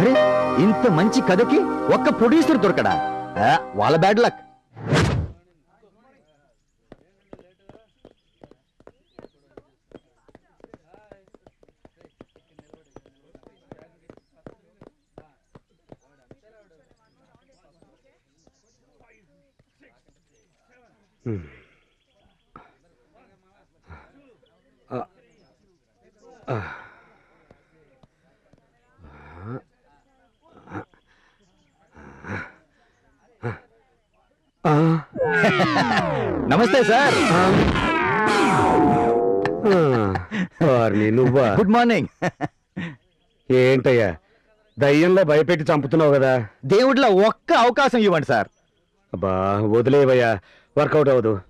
అరే ఇంత మంచి కథకి ఒక్క ప్రొడ్యూసర్ దొరకడా? వాళ్ళ బ్యాడ్ లక్ నమస్తే సార్. నువ్వా? Good morning. ఏంటయ్యా? దయ్యంలో భయపెట్టి చంపుతున్నావు కదా. దేవుడిలో ఒక్క అవకాశం ఇవ్వండి సార్. అబ్బా వదిలేవయ్యా. వర్కౌట్ అవ్వదు.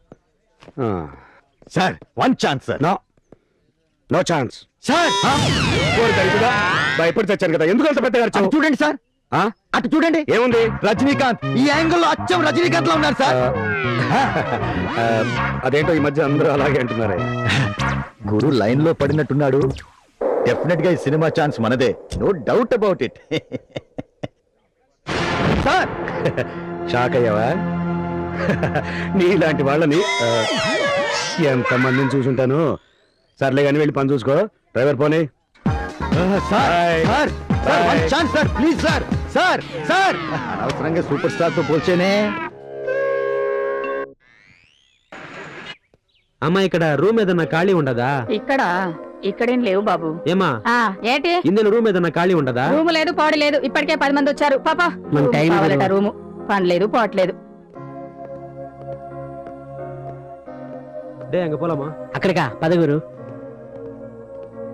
Sir one chance sir. No. No chance. Sir భయపడి చచ్చాను కదా. ఎందుకు అంత పెద్దగా? చూడండి సార్. అటు చూడండి. ఏముంది? రజనీకాంత్. ఈ యాంగిల్లో అచ్చం రజనీకాంత్లో ఉన్నారు సార్ అదేంటో ఈ మధ్య అందరూ అలాగే అంటున్నారే. గురు లైన్లో పడినట్టున్నాడు. డెఫినెట్గా ఈ సినిమా ఛాన్స్ మనదే. No doubt about it sir. Shock అయ్యావా? నీలాంటి వాళ్ళని ఆ, ఎంత మందిని చూసుంటాను? సర్లే కానీ వెళ్ళి పని చూసుకో. డ్రైవర్ పోనీ. Sir sir sir please sir sir sir. అనవసరంగా సూపర్ స్టార్తో పోల్చేనే. అమ్మా ఇక్కడ రూమ్ ఏదన్నా ఖాళీ ఉండదా? ఇక్కడ ఇక్కడేం లేవు బాబు. ఏమా ఏంటి? ఇందులో రూమ్ ఏదన్నా ఖాళీ ఉండదా? రూమ్ లేదు పాడు లేదు ఇప్పటికే పది మంది వచ్చారు. పాపా రూము పని లేదు పోవట్లేదు డే అంగ పోలమ్మా. అక్కడికా? పదగురు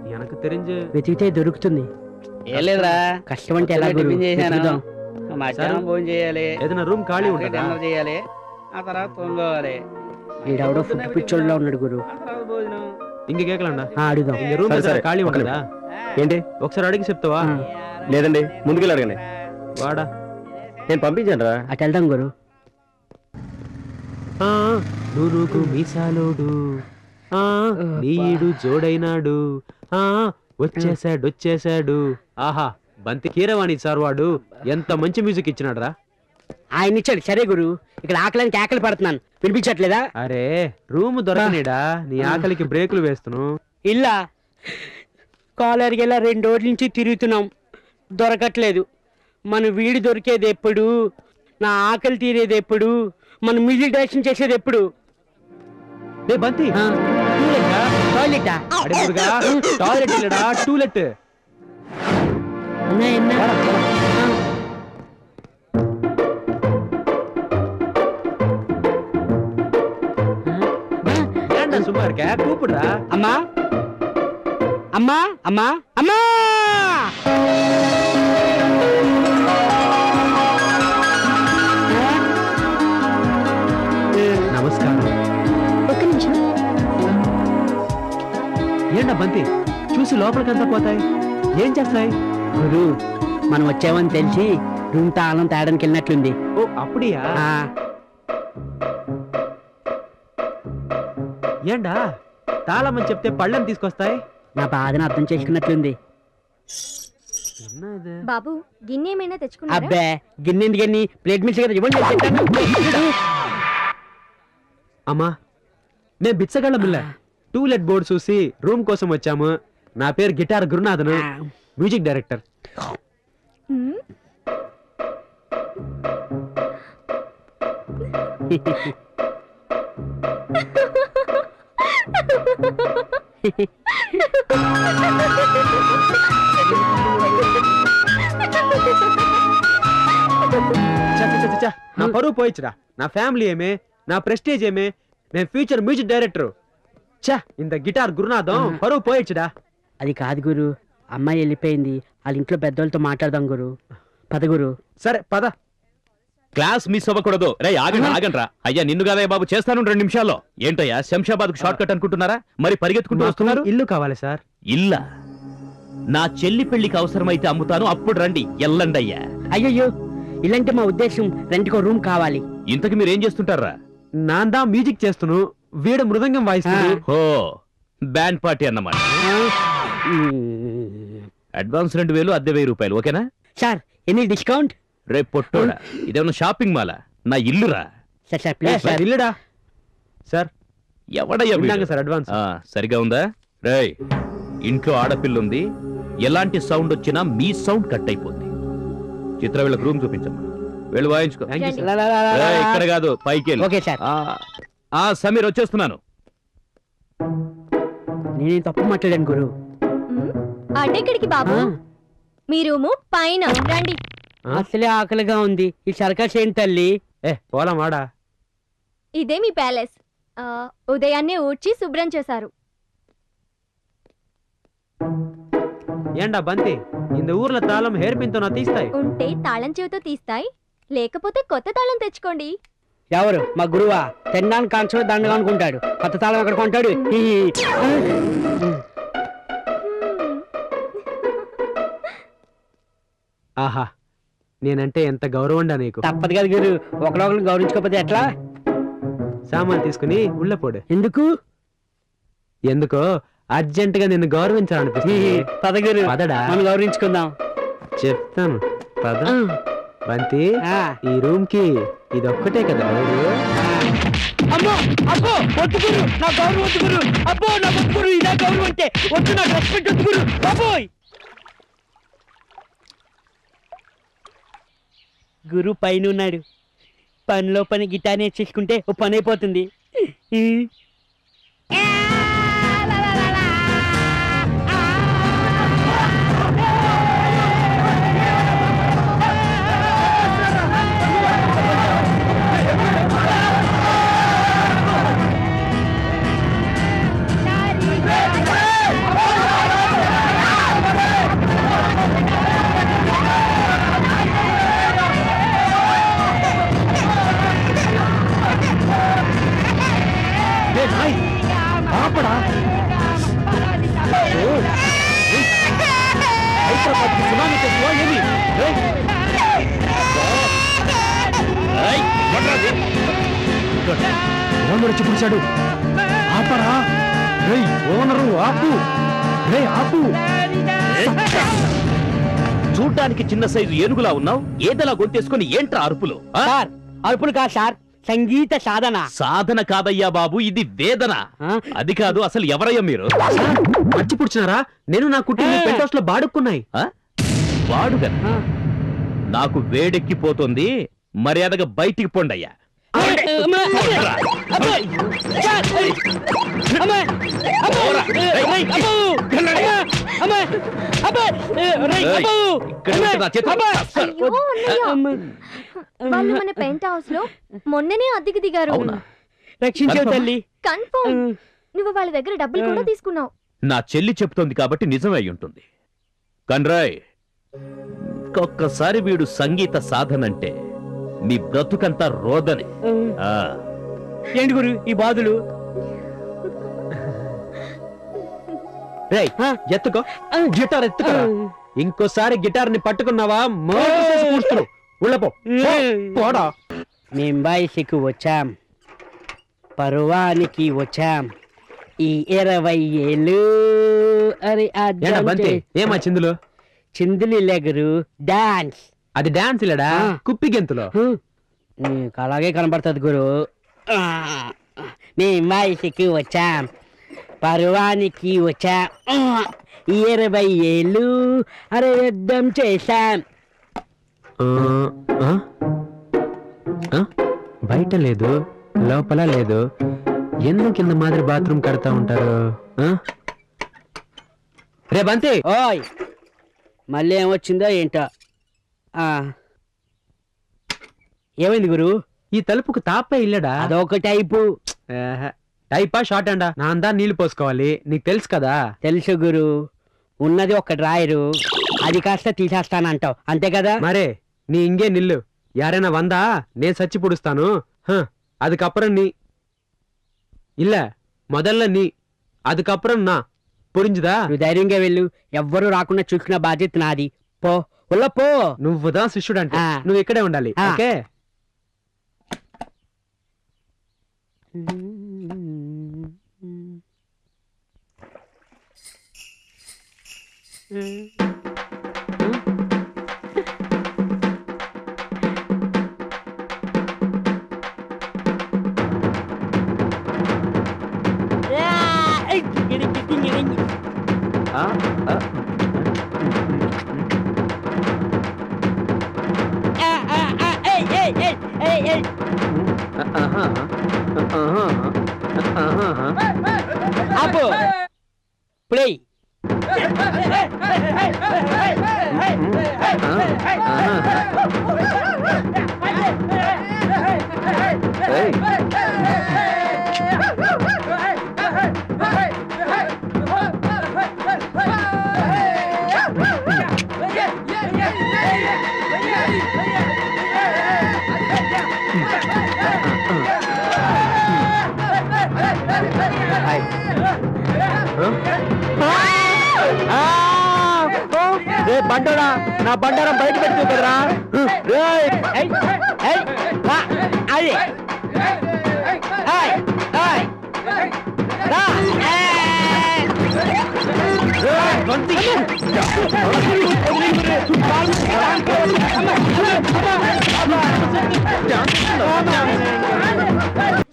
எனக்கு தெரிஞ்சு వెతికితే దొరుకుతుంది ఏం లేదురా కష్టం అంటే ఎలా గురు టిఫిన్ చేశాను. వెతుకుదాం. మధ్యాహ్నం భోజనం చేయాలి ఏదైనా రూమ్ ఖాళీ రాత్రి ఉండదా డిన్నర్ చేయాలి ఆ తర్వాత తొంగోవాలి ఈడెవడో ఫుడ్ పిచ్చోళ్ళలో ఉన్నాడు గురు ఆ తర్వాత భోజనం ఇంక కేకలండా ఆ, అడుగుదాం ఇంక రూమ్ సరే, ఏదైనా సరే. ఖాళీ ఒక్క ఉండదా ఏంటి ఒకసారి అడిగి చెప్తావా ఆ, లేదండి ముందుకెళ్ళి అడగండి వాడా నేను పంపించాను రా అటు వెళ్దాం గురు ఆ, నూరుకు మీసాలోడు ఆ నీడు జోడైనాడు ఆ వచ్చేసాడు వచ్చేసాడు ఆహా బంతి కీరవాణి సార్ వాడు. ఎంత మంచి మ్యూజిక్ ఇచ్చినాడు రా ఆయన ఇచ్చాడు సరే గురు ఇక్కడ ఆకలికి ఆకలి పడుతున్నాను. వినిపించట్లేదా? అరే రూమ్ దొరకనేడా? నీ ఆకలికి బ్రేకులు వేస్తును. ఇల్లా కాలర్కి ఇలా రెండు రోజుల నుంచి తిరుగుతున్నాం. దొరకట్లేదు. మన వీడి దొరికేది ఎప్పుడు? నా ఆకలి తీరేది ఎప్పుడు? మన మ్యూజిక్ డైరెక్షన్ చేసేది ఎప్పుడు? బంతి. டாய்லெட்டா அடி முருகா இருக்க? கூப்பிடுறா. அம்மா? அம்மா? அம்மா? அம்மா! వెళ్ళిన బంతి. చూసి లోపలికంతా పోతాయి. ఏం చేస్తాయి? గురు మనం వచ్చామని తెలిసి రూమ్ తాళం తేడానికి వెళ్ళినట్లుంది. ఓ అప్పుడియా? ఏండా? తాళం అని చెప్తే పళ్ళని తీసుకొస్తాయి? నా బాధను అర్థం చేసుకున్నట్లుంది. బాబు గిన్నె ఏమైనా తెచ్చుకున్నా అబ్బే గిన్నె ఎందుకని ప్లేట్ మిల్స్ కదా ఇవ్వండి అమ్మా నేను బిచ్చగాళ్ళ పిల్ల. టూలెట్ బోర్డు చూసి రూమ్ కోసం వచ్చాము. నా పేరు గిటార్ గురునాథన్. Music director. మ్మ్. చ, చ, చ, చ, నా పరువు పోయిచ్చురా. నా ఫ్యామిలీ ఏమే? నా ప్రెస్టేజ్ ఏమే? నేను ఫ్యూచర్ మ్యూజిక్ డైరెక్టర్. చా ఇంత గిటార్ గురునాథం పరువు పోయిచ్చుడా? అది కాదు గురు. అమ్మాయి వెళ్ళిపోయింది. వాళ్ళ ఇంట్లో పెద్దోళ్ళతో మాట్లాడదాం గురు. పద గురు. సరే పద. క్లాస్ మిస్ అవ్వకూడదు. రే ఆగండి ఆగండ్రా. అయ్యా నిన్ను కాదయ్య బాబు చేస్తాను రెండు నిమిషాల్లో. ఏంటయ్యా శంషాబాద్ షార్ట్ కట్ అనుకుంటున్నారా? మరి పరిగెత్తుకుంటూ వస్తున్నారు? ఇల్లు కావాలి సార్. ఇల్లా? నా చెల్లి పెళ్ళికి అవసరమైతే అమ్ముతాను. అప్పుడు రండి ఎల్లండి అయ్యా అయ్యయ్యో ఇలాంటి మా ఉద్దేశం రెంట్కో రూమ్ కావాలి. ఇంతకు మీరేం చేస్తుంటారా? నాందా మ్యూజిక్ చేస్తును. వీడు మృదంగం వాయిస్తుడు. హో బ్యాండ్ పార్టీ అన్నమాట. అడ్వాన్స్ రెండు వేలు అద్దె వెయ్యి రూపాయలు ఓకేనా? Sir any discount? రే పొట్టోడా? ఇదేమన్నా షాపింగ్ మాలా? నా ఇల్లురా. సార్ సార్ ఏ, ప్లీజ్ సార్ ఇల్లుడా? సార్ ఎవడయ్యా వీడు? Sir advance. ఆ, సరిగా ఉందా? రేయ్ ఇంట్లో ఆడపిల్ల ఉంది ఎలాంటి సౌండ్ వచ్చినా మీ సౌండ్ కట్ అయిపోద్ది. చిత్ర వీళ్ళకి రూమ్ చూపించమ్మా. వెళ్ళి వాయించుకో. రేయ్, ఇక్కడ కాదు పైకి వెళ్ళు. Okay sir. ఆ, ఆ సమీర్ వచ్చేస్తున్నాను. నేను తప్పు మాట్లాడాను గురు? అటెక్కడికి బాబు? మీ రూము పైన. ఉండండి అసలే ఆకలిగా ఉంది. ఈ సర్కస్ ఏంటి తల్లి? ఏ పోలా ఇదే మీ ప్యాలెస్. ఉదయాన్నే ఊడ్చి శుభ్రం చేశారు. ఏండా బంతి? ఇంద ఊర్ల తాళం హెయిర్ తీస్తాయి. ఉంటే తాళం చేతో తీస్తాయి. లేకపోతే కొత్త తాళం తెచ్చుకోండి. ఎవరు? మా గురువా? తినడానికి కాన్సర్ దండగా అనుకుంటాడు. కొత్త తాళం ఎక్కడ కొంటాడు. ఆహా నేనంటే ఎంత గౌరవండా నీకు? తప్పదు కదా గురు. ఒకరొకరు గౌరవించుకోకపోతే ఎట్లా? సామాన్ తీసుకుని ఉళ్ళపోడు ఎందుకు? ఎందుకో అర్జెంట్గా నిన్ను. గౌరవించాలనిపిస్తుంది. పద గురు. పదడా? మనం గౌరవించుకుందాం. చెప్తాను. పద. బంతి ఆ. ఈ రూమ్కి ఇది ఒక్కటే కదా? అమ్మో అబ్బో నా గౌరవం అబ్బో నా వద్దు గురు ఇదా గౌరవం అంటే. వద్దు నాకు రెస్పెక్ట్ బాబోయ్. గురు పైన ఉన్నాడు. పనిలో పని గిటార్ నేర్చేసుకుంటే ఓ పని అయిపోతుంది. ఓనర్ వచ్చి పిలిచాడు. ఆపరా. రేయ్ ఓనరు ఆపు. రే ఆపు. చూడ్డానికి చిన్న సైజు ఏనుగులా ఉన్నావు? ఏదలా గొంతేసుకొని ఏంట్రా అరుపులు? సార్ అరుపులు కాదు సార్ సంగీత సాధన. సాధన కాదయ్యా బాబు ఇది వేదన? అది కాదు అసలు ఎవరయ్యా మీరు? మర్చి పుడిచినారా? నేను నా కుటుంబ. పెంట్ హౌస్లో బాడుక్కున్నాయి ఆ. నాకు వేడెక్కిపోతుంది. మర్యాదగా బయటికి చస్తారు. అయ్యో అన్నయ్య. అమ్మా. వాళ్ళు మన పెంట్ హౌస్లో మొన్ననే అద్దెకి దిగారు. అవునా? రక్షించావు తల్లి. కన్ఫర్మ్. నువ్వు వాళ్ళ దగ్గర డబ్బులు కూడా తీసుకున్నావు. నా చెల్లి చెప్తోంది కాబట్టి నిజమే అయి ఉంటుంది. కన్రాయ్ ఒక్కసారి వీడు సంగీత సాధనంటే నీ బ్రతుకంతా రోదనే ఆ, ఏంటి గురు ఈ బాధలు? రేయ్ ఎత్తుకో. గిటార్ ఎత్తుకో. ఇంకోసారి గిటార్ని పట్టుకున్నావా ఉళ్ళపో పోడా. మేం బాయిసికి వచ్చాం. పర్వానికి వచ్చాం. ఈ ఇరవై ఏళ్ళు. అరే చిందులు? చిందులు లెగరు. డాన్స్. అది డాన్స్ ఇలాడా. కుప్పి గెంతులో. నీకు అలాగే కనబడుతుంది గురు. మేం వయసుకి వచ్చాం. పర్వానికి వచ్చాం. ఇరవై ఏళ్ళు అరే యుద్ధం చేశాం? బయట లేదు లోపల లేదు. ఎందుకు కింద మాదిరి బాత్రూమ్ కడతా ఉంటారు? ఆ? రే బంతి! ఓయ్! మళ్ళీ ఏమొచ్చిందో ఏంటో. ఏమైంది గురు ఈ తలుపుకు తాపే ఇల్లడా అదొక టైపు ఏహే. టైపా షార్ట్ అండా నా అందా నీళ్లు పోసుకోవాలి నీకు తెలుసు కదా తెలుసు గురు ఉన్నది ఒక డ్రాయరు అది కాస్త తీసేస్తానంటావు అంతే కదా మరే நீ இங்கே நில்லு யாரேனா வந்தா నేను சச்சி புடிஸ்தானு ஹ, அதுக்கப்புறம் நீ இல்ல முதல்ல நீ அதுக்கப்புறம் நான் புரிஞ்சுதா నువ్వు ధైర్యంగా వెళ్ళు ఎవ్వరూ రాకుండా చూసుకున్న బాధ్యత నాది పో ఉల్ల పో నువ్వుదా శిష్యుడు అంటే. నువ్వు ఇక్కడే ఉండాలి. ఓకే ఆహా. हाँ हाँ రే బండరా నా బండారం బయట పెట్టి కదరా అది ఆయ్ ఆయ్ రా.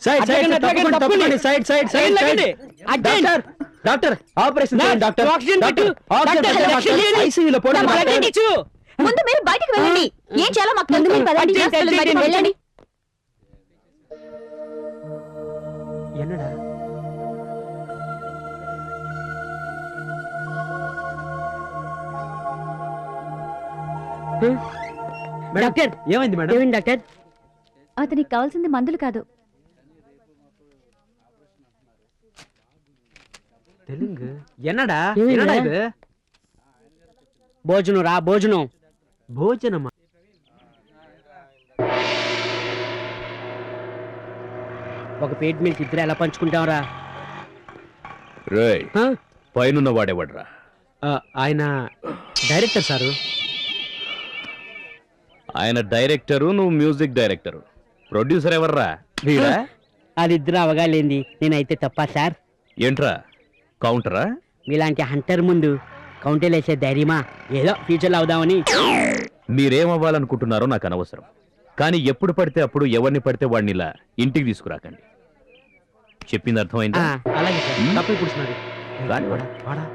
సైడ్ సైడ్ సైడ్ ముందు మీరు బయటికి వెళ్ళండి. ఏం చేయాలో మాకు ముందు మీరు పదండి వెళ్ళండి. ఎన్నడా అతనికి కావాల్సింది మందులు కాదు. భోజనం రా భోజనం. భోజనమా? ఒక పేట్ మీద ఇద్దరు ఎలా పంచుకుంటావరా పైన వాడేవాడు రా ఆయన డైరెక్టర్ సారు. ఆయన డైరెక్టరు నువ్వు మ్యూజిక్ డైరెక్టరు. ప్రొడ్యూసర్ ఎవర్రా? వీడా? అది ఇద్దరు అవగాలేంది నేనైతే తప్ప సార్. ఏంట్రా? కౌంటరా? మీలాంటి హంటర్ ముందు కౌంటర్ వేసే ధైర్యమా? ఏదో ఫ్యూచర్లో అవుదామని. మీరేం అవ్వాలనుకుంటున్నారో నాకు అనవసరం. కానీ ఎప్పుడు పడితే అప్పుడు ఎవరిని పడితే వాడిని ఇలా ఇంటికి తీసుకురాకండి. చెప్పింది అర్థమైందా? అలాగే సార్. హ్మ్? తప్పు కూర్చున్నారు. రాని వాడు. వాడా?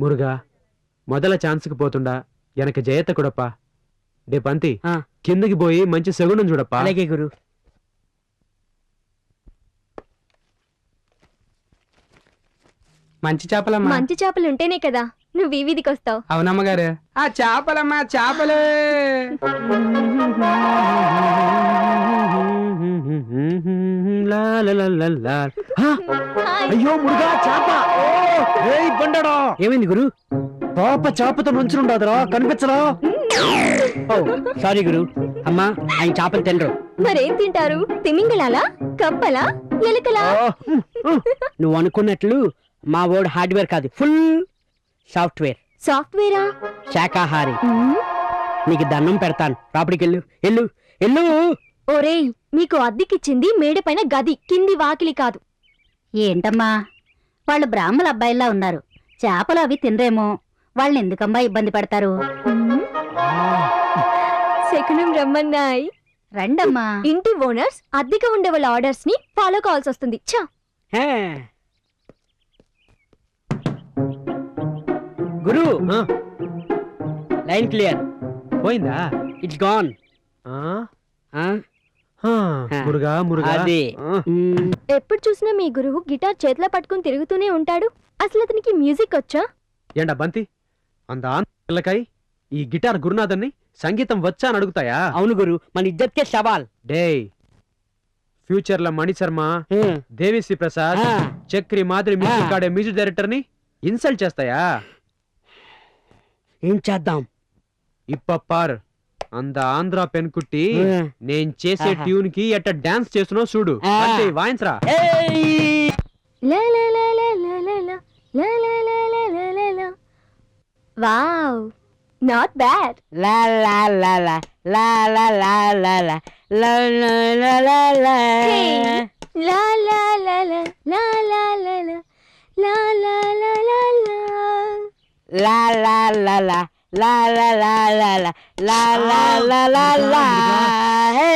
మురుగా మొదల ఛాన్స్కి పోతుండా. వెనక జయత కూడప్ప. డే పంతి ఆ. కిందకి పోయి మంచి సెగుండం చూడప్ప. అలాగే గురు. మంచి చేపలమ్మా. మంచి చేపలు ఉంటేనే కదా. నువ్వు ఈ వీధికి వస్తావు. అవునమ్మగారు. ఆ చేపలమ్మా చేపలు. అయ్యో మురుగా చాప. బండడా. ఏమైంది గురు? పాప చాపతో నుంచుండదురా కనిపించరా ఓ సారీ గురు. అమ్మా ఆయన చేపలు తినరు. మరేం తింటారు? తిమింగళాలా? కప్పలా? ఎలుకలా? నువ్వు అనుకున్నట్లు మా ఓడు హార్డ్వేర్ కాదు. Full software. సాఫ్ట్వేరా? శాకాహారి. నీకు దండం పెడతాను. లోపలికి వెళ్ళు. వెళ్ళు. వెళ్ళు. ఒరేయ్ మీకు అద్దెకిచ్చింది మేడ పైన గది కింది వాకిలి కాదు. ఏంటమ్మా? వాళ్ళు బ్రాహ్మణ అబ్బాయిలా ఉన్నారు. చేపలు అవి తినరేమో. వాళ్ళని ఎందుకమ్మా ఇబ్బంది పడతారు. శకునం రమ్మన్నాయ్. రండమ్మా. ఇంటి ఓనర్స్ అద్దెగా ఉండే వాళ్ళ ఆర్డర్స్ని ఫాలో కావాల్సి వస్తుంది ఛా గురు! Line clear. పోయిందా? It's gone Muruga Muruga. అది. ఎప్పుడు చూసినా మీ గురువు గిటార్ చేతిలో పట్టుకుని తిరుగుతూనే ఉంటాడు. అసలు అతనికి మ్యూజిక్ వచ్చా? ఏంటా బంతి? పిల్లకాయ్? ఈ గిటార్ గురునాథన్ని సంగీతం వచ్చా అని అడుగుతాయా? అవును గురు మన ఇద్దరికే సవాల్. డే ఫ్యూచర్లో మణి శర్మ హే. దేవిశ్రీ ప్రసాద్ చక్రి మాదిరి మ్యూజిక్. ఆడే మ్యూజిక్ డైరెక్టర్ని ఇన్సల్ట్ చేస్తాయా? ఏం చేద్దాం ఇప్పప్పార్ అంద ఆంధ్ర పెన్కుట్టి. నేను చేసే. ట్యూన్కి ఎట్ట డాన్స్ చేస్తున్నావు చూడు వాయించరా ఏయ్! లా లా లా లా లా లా లా. లా లా లా లా లా లా లా. వావ్ నాట్ బ్యాడ్ లా లా లా లా లా లా లా లా లా లా లా లా లా లా. Hey. లా లా లా లా లా లా లా లా. లా లా లా లా లా లా లా లా లా లా లా లా లా లా లా. హే.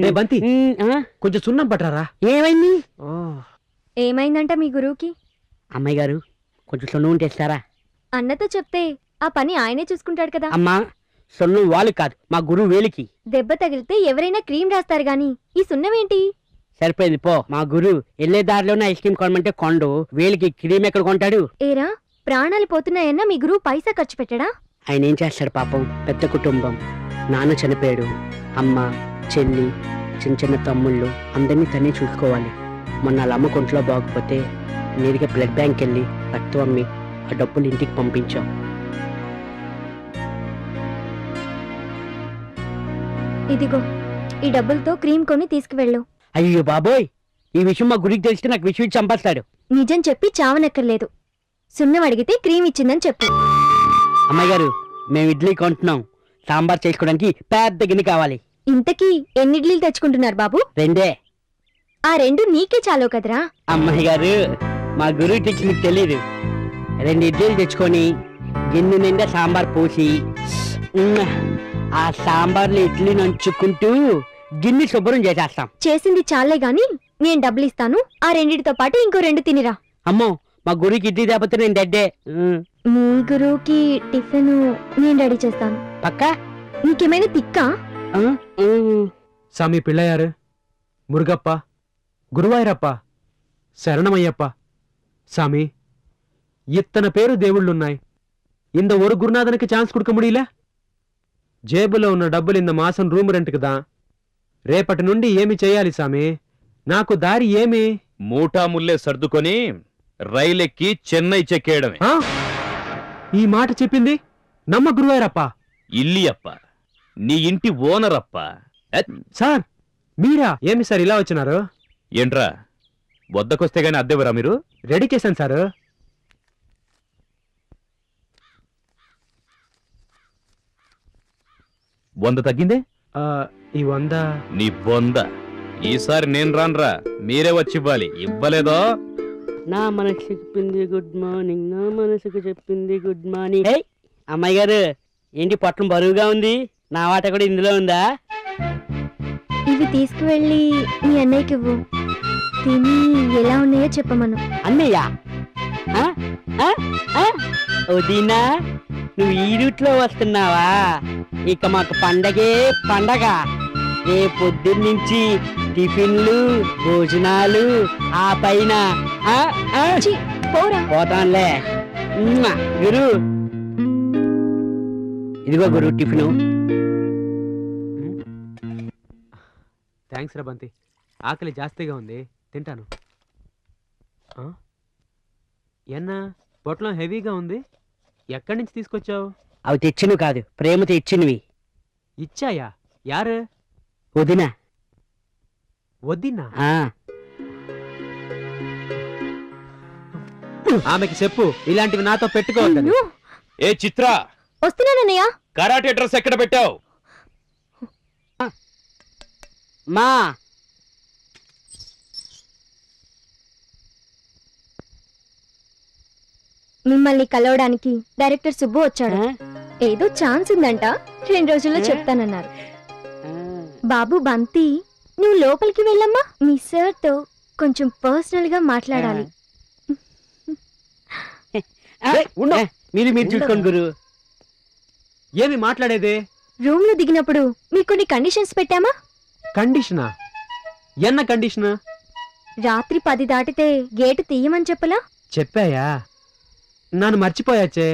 ఏ బంతి మ్మ్, ఆ? కొంచెం సున్నం పట్టరా ఏమైంది ఏమైందంట మీ గురువుకి? అమ్మాయి గారు కొంచెం సొన్ను ఉంటే ఇస్తారా? అన్నతో చెప్తే ఆ పని ఆయనే చూసుకుంటాడు కదా. అమ్మా సొన్ను వాళ్ళు కాదు మా గురువు వేలికి. దెబ్బ తగిలితే ఎవరైనా క్రీమ్ రాస్తారు గాని ఈ సున్నమేంటి సరిపోయింది పో. మా గురువు వెళ్ళే దారిలోనే ఐస్ క్రీమ్ కొనమంటే కొండు వేలికి క్రీమ్ ఎక్కడ కొంటాడు? ఏరా ప్రాణాలు పోతున్నాయన్నా మీ గురువు పైసా ఖర్చు పెట్టడా? ఆయన ఏం చేస్తాడు పాపం? పెద్ద కుటుంబం. నాన్న చనిపోయాడు. అమ్మ చెల్లి చిన్న చిన్న తమ్ముళ్ళు అందరినీ తనే చూసుకోవాలి. మొన్న వాళ్ళ అమ్మ కొంట్లో బాగోకపోతే నేరుగా బ్లడ్ బ్యాంక్ వెళ్ళి రక్తం అమ్మి ఆ డబ్బులు ఇంటికి పంపించాం. ఇదిగో ఈ డబ్బులతో క్రీమ్ కొని తీసుకువెళ్ళు. అయ్యో బాబోయ్! ఈ విషయం మా గురికి తెలిస్తే నాకు విషయం చంపేస్తాడు. నిజం చెప్పి చావనక్కర్లేదు. సున్నం అడిగితే క్రీమ్ ఇచ్చిందని చెప్పు. అమ్మాయి గారు మేము ఇడ్లీ కొంటున్నాం. సాంబార్ చేసుకోవడానికి పెద్ద గిన్నె కావాలి. ఇంతకీ ఎన్ని ఇడ్లీలు తెచ్చుకుంటున్నారు బాబు? రెండే. ఆ రెండు నీకే చాలో కదరా. అమ్మాయి గారు మా గురువు టిక్స్ మీకు తెలియదు రెండు ఇడ్లీలు తెచ్చుకొని గిన్నె నిండా సాంబార్ పోసి ఆ సాంబార్లో ఇడ్లీ నంచుకుంటూ గిన్నె శుభ్రం చేసేస్తాం. చేసింది చాలే గాని నేను డబ్బులు ఇస్తాను ఆ రెండిటితో పాటు ఇంకో రెండు తినిరా. అమ్మో మా గురువుకి ఇడ్లీ తేకపోతే నేను డెడ్డే ఉమ్, మీ గురువుకి టిఫిన్ నేను రెడీ చేస్తాను పక్కా నీకేమైనా తిక్కా ఆ, ఉమ్. சாமி பிள்ளையாரு முருகப்பா குருவாயூரப்பா சரணமையப்பா சாமி இத்தனை பேரு దేవుళ్ళున్నాయి இந்த ஒரு குருநாதனுக்கு சான்ஸ் கொடுக்க முடியல జేబులో ఉన్న డబ్బులు ఇంత మాసం రూమ్ రెంట్కి దా రేపటి నుండి ఏమి చేయాలి సామి నాకు దారి ఏమి మూటా ముల్లే సర్దుకొని రైలెక్కి చెన్నై చెక్కేయడమే. ఆ? ఈ మాట చెప్పింది నమ్మ గురువాయూరప్ప ఇల్లి అప్ప నీ ఇంటి ఓనర్ అప్ప ఎత్, సార్ మీరా? ఏమి సార్ ఇలా వచ్చినారు? ఏంట్రా? వద్దకొస్తే గాని అద్దెవరా మీరు? రెడీ చేశాను సార్. వంద తగ్గిందే? ఆ, ఈ వంద. నీ బొంద. ఈసారి నేను రానురా. మీరే వచ్చి ఇవ్వాలి. ఇవ్వలేదో? నా మనసు చెప్పింది గుడ్ మార్నింగ్ నా మనసుకు చెప్పింది గుడ్ మార్నింగ్ ఏయ్ అమ్మాయి గారు ఏంటి పొట్టం బరువుగా ఉంది? నా వాట కూడా ఇందులో ఉందా? ఇవి తీసుకువెళ్ళి మీ అన్నయ్యకి ఇవ్వు. తిని ఎలా ఉన్నాయో చెప్పమను. అన్నయ్య? ఆ? ఆ? ఆ? వదినా నువ్వు ఈ రూట్లో వస్తున్నావా? ఇక మాకు పండగే పండగ. రే పొద్దున్నుంచి టిఫిన్లు భోజనాలు ఆ పైన. పోతానులే. గురు. ఇదిగో గురు టిఫిను. థ్యాంక్స్ రా బంతి. ఆకలి జాస్తిగా ఉంది. తింటాను. ఆ? ఎన్నా పొట్లం హెవీగా ఉంది. ఎక్కడి నుంచి తీసుకొచ్చావు? అవి తెచ్చినవి కాదు. ప్రేమతో ఇచ్చినవి. ఇచ్చాయా? యారు? వదినా. వద్దిన్నా ఆ, ఆమెకి చెప్పు ఇలాంటివి నాతో పెట్టుకోవద్దని అయ్యో, ఏ చిత్ర? వస్తున్నానన్నయ్య కరాటే డ్రెస్ ఎక్కడ పెట్టావు? మా. మిమ్మల్ని కలవడానికి డైరెక్టర్ సుబ్బు వచ్చాడు? ఏదో ఛాన్స్ ఉందంట. రెండు రోజుల్లో? చెప్తానన్నారు. బాబు బంతి నువ్వు లోపలికి వెళ్ళమ్మా. మీ సార్తో కొంచెం పర్సనల్గా మాట్లాడాలి. మీరు మీరు చూసుకోండి గురు. ఏమి మాట్లాడేది? రూమ్లో దిగినప్పుడు మీకు కొన్ని కండిషన్స్ పెట్టామా? కండిషనా ఎన్న కండిషన్ రాత్రి పది దాటితే గేటు తీయమని చెప్పలా? చెప్పాయా? నన్ను మర్చిపోయాచే.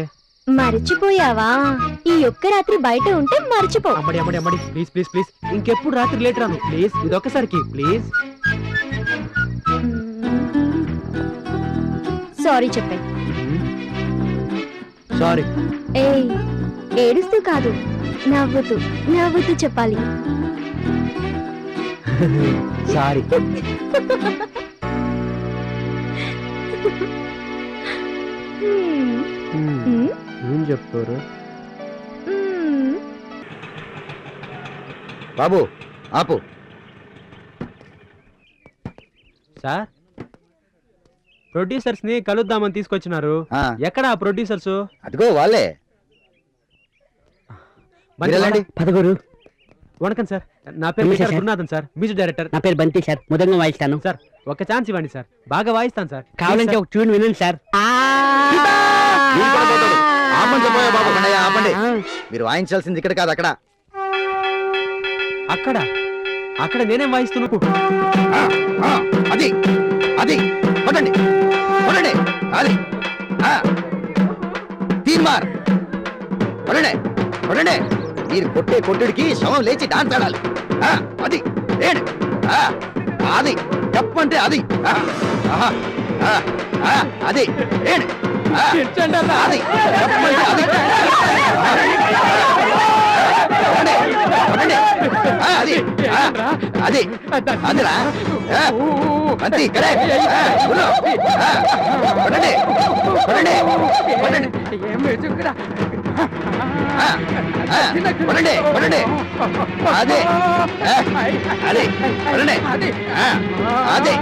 మర్చిపోయావా? ఈ ఒక్క రాత్రి బయట ఉంటే మర్చిపో. అమ్మడి అమ్మడి అమ్మడి. Please please please. ఇంకెప్పుడు రాత్రి లేట్ రాను. ప్లీజ్ ఇదొక్కసారికి ప్లీజ్. సారీ చెప్పే. సారీ. ఏయ్ ఏడుస్తూ కాదు. నవ్వుతూ నవ్వుతూ చెప్పాలి. సారీ. హ్మ్, ఏం చెప్తారు. బాబు ఆపు. సార్ ప్రొడ్యూసర్స్ని కలుద్దామని తీసుకొచ్చినారు. ఆ, ఎక్కడ ఆ ప్రొడ్యూసర్స్? అదిగో వాళ్ళే. మీరు వెళ్ళండి పదగురు. వణకం సార్ నా పేరు నమస్తే mister sir. Gurunathan sir music director. నా పేరు బంతి సార్. ముదంగా వాయిస్తాను. సార్ ఒక ఛాన్స్ ఇవ్వండి సార్. బాగా వాయిస్తాను సార్. కావాలంటే ఒక ట్యూన్ వినండి సార్. ఆపండి బాబు. కన్నయ్య, ఆపండి. మీరు వాయించాల్సింది ఇక్కడ కాదు అక్కడ. అక్కడ? అక్కడ నేనేం వాయిస్తున్నాను అది అది. కొట్టండి కొట్టండి అది. ఆ. తీన్మార్. కొట్టండి కొట్టండి మీరు కొట్టే కొట్టుడికి శవం లేచి డాన్స్ ఆడాలి. ఆ, అది ఆ, అది చెప్పంటే అది. అది ఆ, అది చెప్పంటే అది కొట్టండి, కొట్టండి. ఆ, అది ఆ, అది అదిరా ఆ, అంతే కరెక్ట్ ఆ, ఉల్లో. ఆ, కొట్టండి కొట్టండి కొట్టండి ఆ, ఆ, కొట్టండి కొట్టండి అదే ఆ, అదే కొట్టండి ఆ, అదే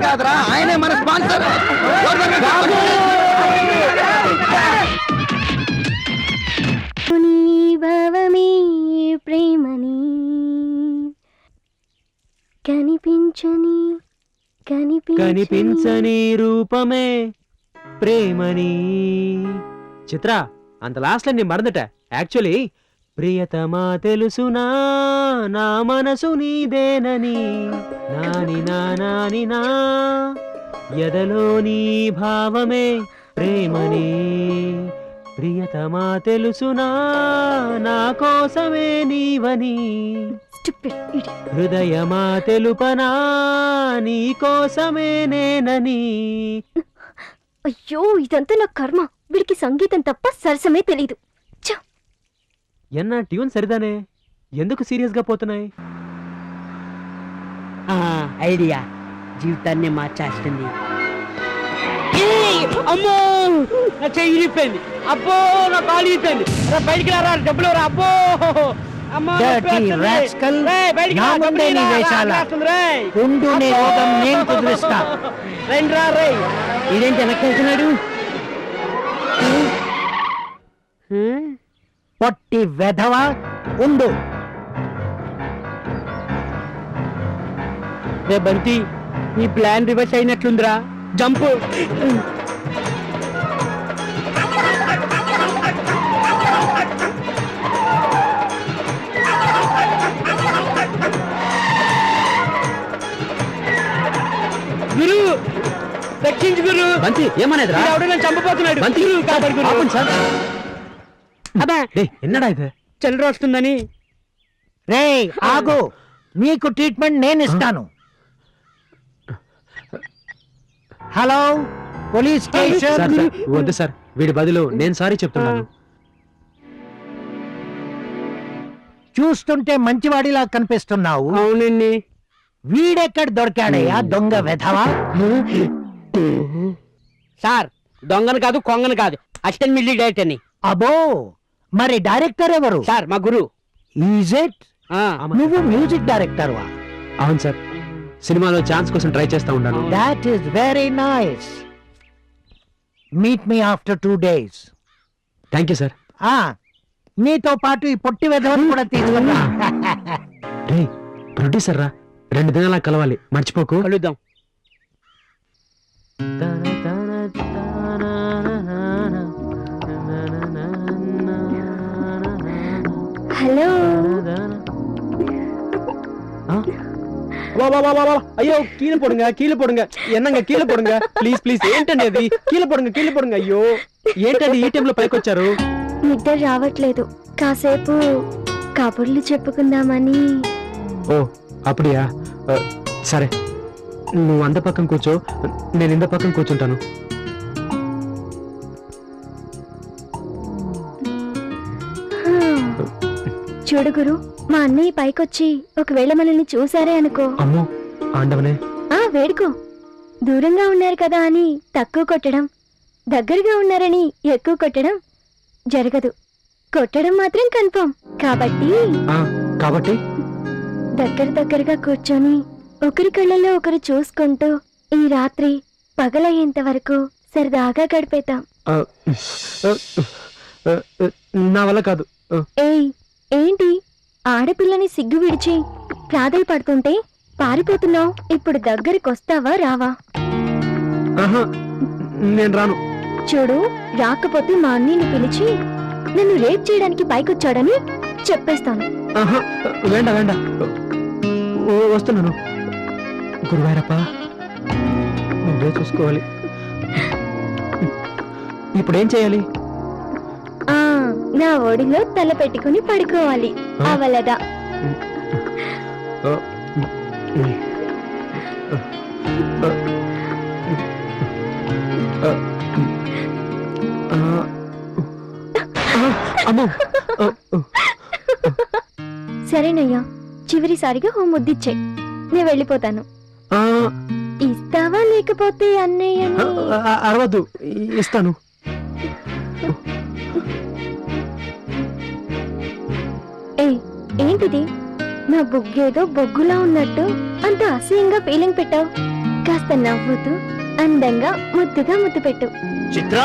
కాదురా ఆయనే మన స్పాన్సర్. ప్రేమని కనిపించని కనిపించని రూపమే ప్రేమని. చిత్ర అంత లాస్ట్ నీ మరదట. యాక్చువల్లీ ప్రియతమా తెలుసునా? నా మనసు నీదేనని. నాని నా నాని నా. ఎదలో నీ భావమే ప్రేమని. ప్రియతమా తెలుసునా? నా కోసమే నీవని. హృదయమా తెలుపనా? నీ కోసమే నేనని. అయ్యో ఇదంతా నా కర్మ. వీడికి సంగీతం తప్ప సరసమే తెలీదు. ఎన్న ట్యూన్ సరిదానే? ఎందుకు సీరియస్గా పోతున్నాయి ఐడియా. జీవితాన్ని మార్చేస్తుంది! అమ్మో! నా చెయ్యి ఇరిగిపోయింది అబ్బో నా కాలు ఇరిగిపోయింది రా బయటికి డబ్బులు రా అబ్బో! అమ్మో రా, డబ్బులు రా? రా, అబ్బో! కుదిరిస్తా. రండి రా రేయ్ ఇదేంటి వెనక్కి వెళ్తున్నాడు? పొట్టి వెధవ ఉండు. రే బంతి నీ ప్లాన్ రివర్స్ అయినట్లుందిరా. జంప్. గురు రక్షించు గురు. బంతి ఏమనేదిరా? ఎవడో నన్ను చంపబోతున్నాడు. బంతి గురు, కాపాడు గురు. ఆపండి సార్. అబ్బా. ఎన్నడా ఇది? వస్తుందని రే ఆగు. నీకు ట్రీట్మెంట్ నేను ఇస్తాను. Hello police sir station. Sir వద్దు సార్. వీడి బదులు నేను సారీ చెప్తున్నాను. చూస్తుంటే మంచివాడిలా కనిపిస్తున్నావు. అవునండి. వీడెక్కడ దొరికాడయ్యా దొంగ వెధవ? సార్ దొంగను కాదు కొంగను కాదు. అసిస్టెంట్ మిల్లీ డైరెక్ట్ అని అబో మరి డైరెక్టర్ ఎవరు? సార్ మా గురు. ఆ, నువ్వు మ్యూజిక్ డైరెక్టర్ వా అవును సార్. సినిమాలో ఛాన్స్ కోసం ట్రై చేస్తా ఉన్నాను. That is very nice meet me after two days thank you sir నీతో పాటు ఈ పొట్టి వెధవను కూడా తీసుకున్నా రే ప్రొడ్యూసర్ రా. రెండు దినాల కలవాలి. మర్చిపోకు. కలుద్దాం. హలో. కీళ్ళ வா வா வா வா ஐயோ கீழே ప్లీజ్ ప్లీజ్ ఏంటండి అది? కీళ్ళ పోడుங்க కీల పోడుங்க అయ్యో ఏంటండి ఈ టైంలో పైకి వచ్చారు నిద్ర రావట్లేదు. కాసేపు కబుర్లు చెప్పుకుందామని. ఓ అప్పుడియా? సరే. నువ్వు అంద పక్కన కూర్చో. నేను ఇంద పక్కన కూర్చుంటాను. చూడు గురు మా అన్నయ్య పైకొచ్చి ఒకవేళ మనల్ని చూసారే అనుకో. అమ్మో ఆండవనే. ఆ వేడుకో. దూరంగా ఉన్నారు కదా అని తక్కువ కొట్టడం దగ్గరగా ఉన్నారని ఎక్కువ కొట్టడం జరగదు. కొట్టడం మాత్రం కన్ఫర్మ్. కాబట్టి కాబట్టి? దగ్గర దగ్గరగా కూర్చొని ఒకరి కళ్ళలో ఒకరు చూసుకుంటూ ఈ రాత్రి పగలయ్యేంత వరకు సరదాగా ఆ, నా వల్ల కాదు. ఏయ్ ఏంటి? ఆడపిల్లని సిగ్గు విడిచి ప్రాధేయపడుతుంటే పారిపోతున్నావు. ఇప్పుడు దగ్గరికి వస్తావా రావా నేను రాను. చూడు రాకపోతే మా అన్నీని పిలిచి నన్ను రేప్ చేయడానికి పైకొచ్చాడని చెప్పేస్తాను. వేండ వేండ. ఓ, వస్తున్నాను. గురువారప్ప నువ్వే చూసుకోవాలి. ఇప్పుడు చేయాలి? నా ఒడిలో తల పెట్టుకుని పడుకోవాలి? అవలదా. సరేనయ్యా చివరిసారిగా ఓ ముద్దిచ్చే నేను వెళ్ళిపోతాను. ఆ, ఇస్తావా లేకపోతే ఆ, అరవద్దు ఇస్తాను. ఏంటిది నా బుగ్గేదో బొగ్గులా ఉన్నట్టు అంత అసహ్యంగా ఫీలింగ్ పెట్టావు కాస్త నవ్వుతూ అందంగా ముద్దుగా ముద్దు పెట్టు చిత్ర